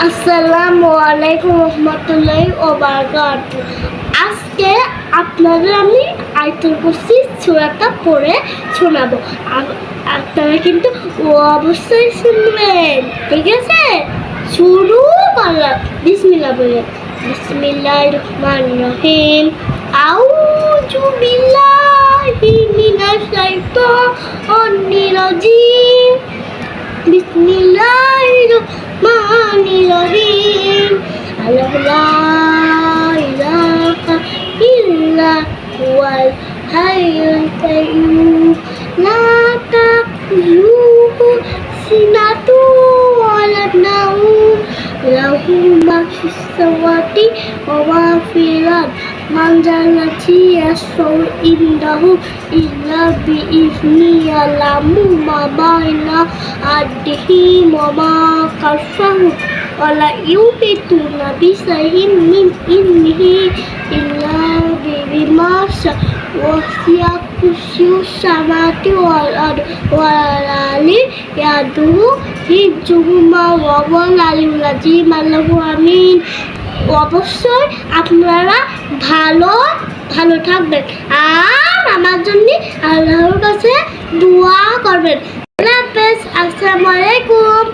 আসসালামু আলাইকুম রহমতুল্লাহ ও বারকাত আজকে আপনাদের আমি আয়তন করছি সুরাটা পড়ে শোনাবো। আপ- আপনারা কিন্তু অবশ্যই শুনবেন, ঠিক আছে? শুরু করলাম বিসমিল্লাহ বলে বিসমিল্লাহ রহমান রহিম। আউযু বিল্লাহি মিনাশ শাইতানির রাজিম। রহমানির রহিম আল্লাহু লা ইলাহা ইল্লা হুয়াল হাইয়ুল কাইয়্যুম লা তাখুযুহু সিনাতু ওয়ালা নাওম লাহু মা ফিস সামাওয়াতি ওয়া মা ফিল আরদ মান জান্নাতি ইয়াসফাউ ইনদাহু ইল্লা বিইذনি ইয়ালামু মা বাইনা আদিহি ওয়া মা কালফাহু মিন ইলমিহি ইল্লা বিমা শা ওয়াসিয়া কুরসিয়ু সামাওয়াতি ওয়াল আরদ ওয়ালা আলি ইয়াদুহু হিজুহুমা ওয়া ওয়াল আলিউল আযীম আল্লাহু আমিন অবশ্যই আপনারা ভালো ভালো থাকবেন। আর আমার জন্য আল্লাহর কাছে দোয়া করবেন। আল্লাহ হাফেজ, আসসালামু আলাইকুম।